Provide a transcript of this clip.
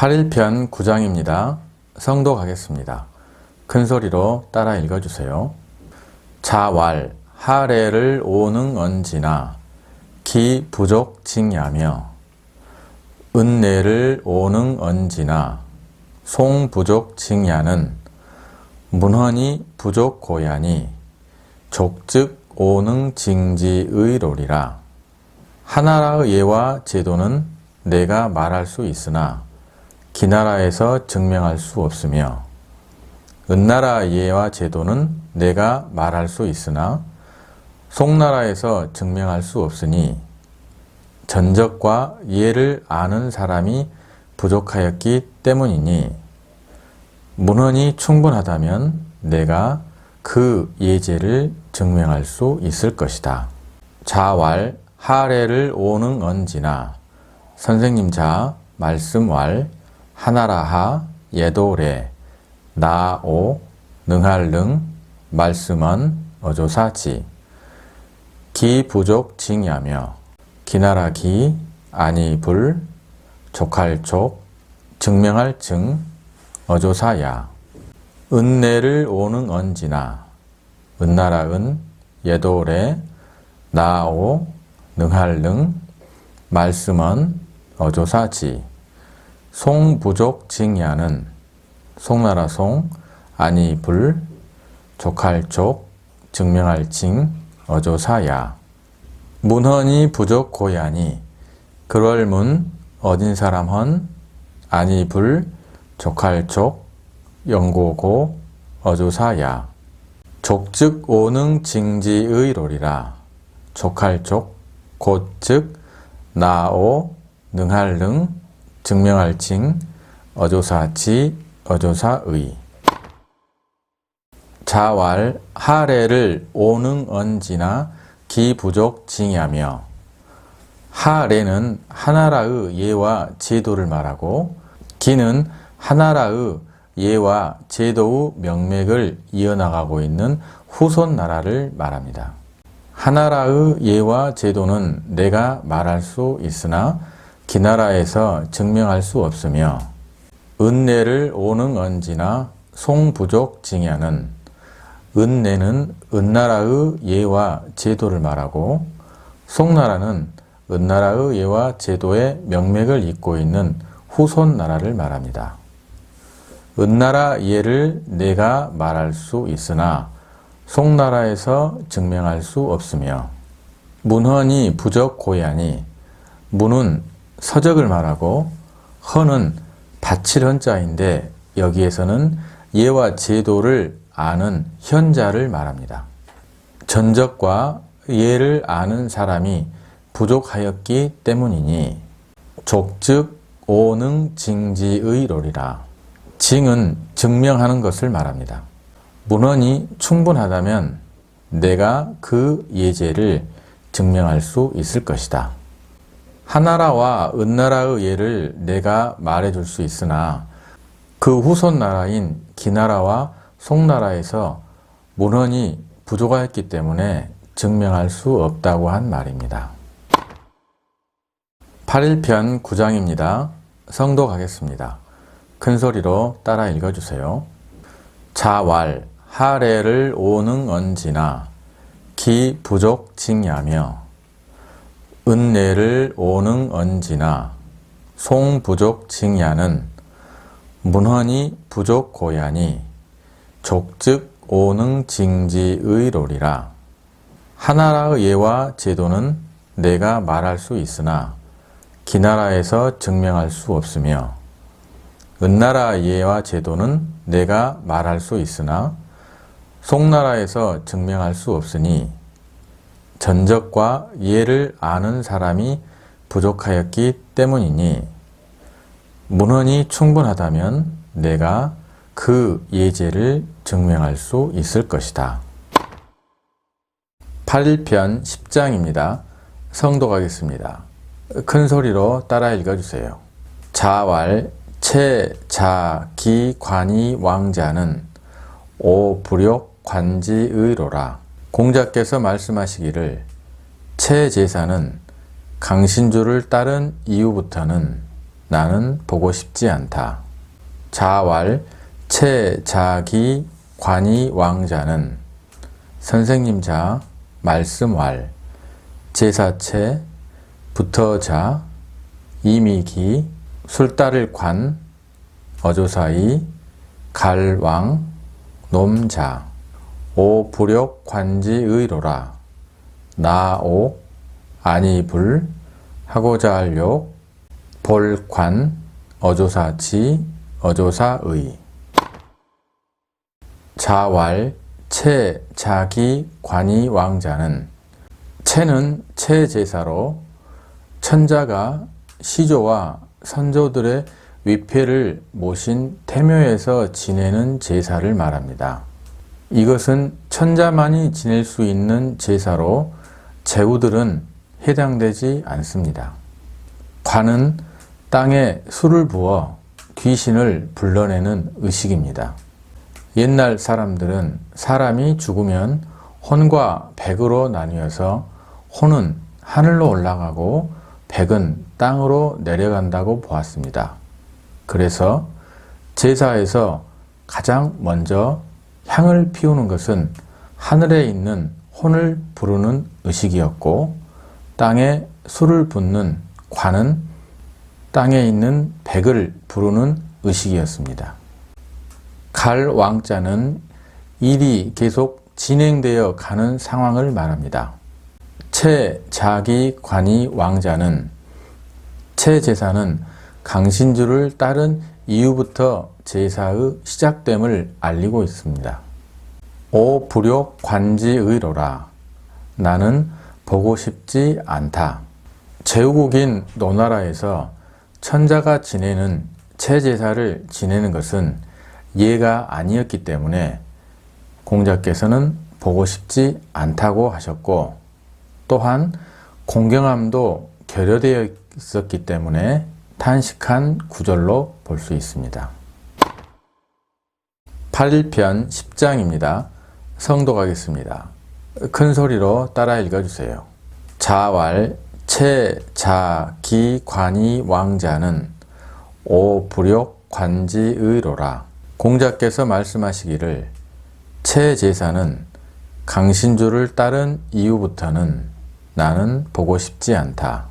8일편 9장입니다. 성도 가겠습니다. 큰 소리로 따라 읽어주세요. 자왈 하래를 오능 언지나 기 부족 징야며 은내를 오능 언지나 송 부족 징야는 문헌이 부족 고야니 족즉 오능 징지의로리라 하나라의 예와 제도는 내가 말할 수 있으나 기나라에서 증명할 수 없으며 은나라 예와 제도는 내가 말할 수 있으나 송나라에서 증명할 수 없으니 전적과 예를 아는 사람이 부족하였기 때문이니 문헌이 충분하다면 내가 그 예제를 증명할 수 있을 것이다. 자왈 하래를 오능 언지나 선생님 자 말씀 왈 하나라하 예도래. 나오 능할 능 말씀은 어조사지. 기 부족 징야며 기나라 기 아니 불 족할 족 증명할 증 어조사야. 은내를 오는 언지나 은나라 은 예도래. 나오 능할 능 말씀은 어조사지 송 부족 징야는 송나라 송 아니 불 족할 족 증명할 징 어조사야. 문헌이 부족 고야니 그럴 문 어딘 사람 헌 아니 불 족할 족 영고고 어조사야. 족즉 오능 징지의로리라. 족할 족 곧즉 나오 능할 능 증명할 징 어조사지 어조사의 자왈 하래를 오능 언지나 기부족 징야며 하래는 하나라의 예와 제도를 말하고 기는 하나라의 예와 제도의 명맥을 이어나가고 있는 후손 나라를 말합니다. 하나라의 예와 제도는 내가 말할 수 있으나 기나라에서 증명할 수 없으며 은내를 오능 언지나 송부족 징야는 은내는 은나라의 예와 제도를 말하고 송나라는 은나라의 예와 제도의 명맥을 잇고 있는 후손 나라를 말합니다. 은나라 예를 내가 말할 수 있으나 송나라에서 증명할 수 없으며 문헌이 부적 고야니 문은 서적을 말하고 헌은 바칠 헌자인데 여기에서는 예와 제도를 아는 현자를 말합니다. 전적과 예를 아는 사람이 부족하였기 때문이니 족즉 오능 징지의로리라. 징은 증명하는 것을 말합니다. 문헌이 충분하다면 내가 그 예제를 증명할 수 있을 것이다. 하나라와 은나라의 예를 내가 말해줄 수 있으나 그 후손 나라인 기나라와 송나라에서 문헌이 부족하였기 때문에 증명할 수 없다고 한 말입니다. 8일편 9장입니다. 성도 가겠습니다. 큰 소리로 따라 읽어주세요. 자왈 하래를 오능 언지나 기 부족 징야며 은내를 오능 언지나 송 부족 징야는 문헌이 부족 고야니 족즉 오능 징지의로리라. 하나라의 예와 제도는 내가 말할 수 있으나 기나라에서 증명할 수 없으며 은나라 예와 제도는 내가 말할 수 있으나 송나라에서 증명할 수 없으니 전적과 예를 아는 사람이 부족하였기 때문이니 문헌이 충분하다면 내가 그 예제를 증명할 수 있을 것이다. 8일편 10장입니다. 성도 가겠습니다. 큰 소리로 따라 읽어주세요. 자왈 채, 자, 기, 관이, 왕자는 오, 불욕, 관지의로라. 공자께서 말씀하시기를 채 제사는 강신주를 따른 이후부터는 나는 보고 싶지 않다. 자왈 채 자기 관이 왕자는 선생님 자 말씀 왈 제사채 부터자 이미기 술따를 관 어조사이 갈왕 놈자 오 부력 관지의로라. 나오 아니 불 하고자 할욕 볼관 어조사지 어조사의. 자왈 채 자기 관이 왕자는. 채는 채제사로 천자가 시조와 선조들의 위패를 모신 태묘에서 지내는 제사를 말합니다. 이것은 천자만이 지낼 수 있는 제사로 제후들은 해당되지 않습니다. 관은 땅에 술을 부어 귀신을 불러내는 의식입니다. 옛날 사람들은 사람이 죽으면 혼과 백으로 나뉘어서 혼은 하늘로 올라가고 백은 땅으로 내려간다고 보았습니다. 그래서 제사에서 가장 먼저 향을 피우는 것은 하늘에 있는 혼을 부르는 의식이었고 땅에 술을 붓는 관은 땅에 있는 백을 부르는 의식이었습니다. 갈 왕자는 일이 계속 진행되어 가는 상황을 말합니다. 채 자기 관이 왕자는 채 제사는 강신주를 따른 이후부터 제사의 시작됨을 알리고 있습니다. 오 불욕 관지의로라. 나는 보고 싶지 않다. 제후국인 노나라에서 천자가 지내는 채제사를 지내는 것은 예가 아니었기 때문에 공자께서는 보고 싶지 않다고 하셨고 또한 공경함도 결여되어 있었기 때문에 탄식한 구절로 볼 수 있습니다. 8일편 10장입니다. 성독하겠습니다. 큰 소리로 따라 읽어주세요. 자왈 채, 자, 기, 관이, 왕자는 오, 불욕, 관지의로라. 공자께서 말씀하시기를 채 제사는 강신주를 따른 이후부터는 나는 보고 싶지 않다.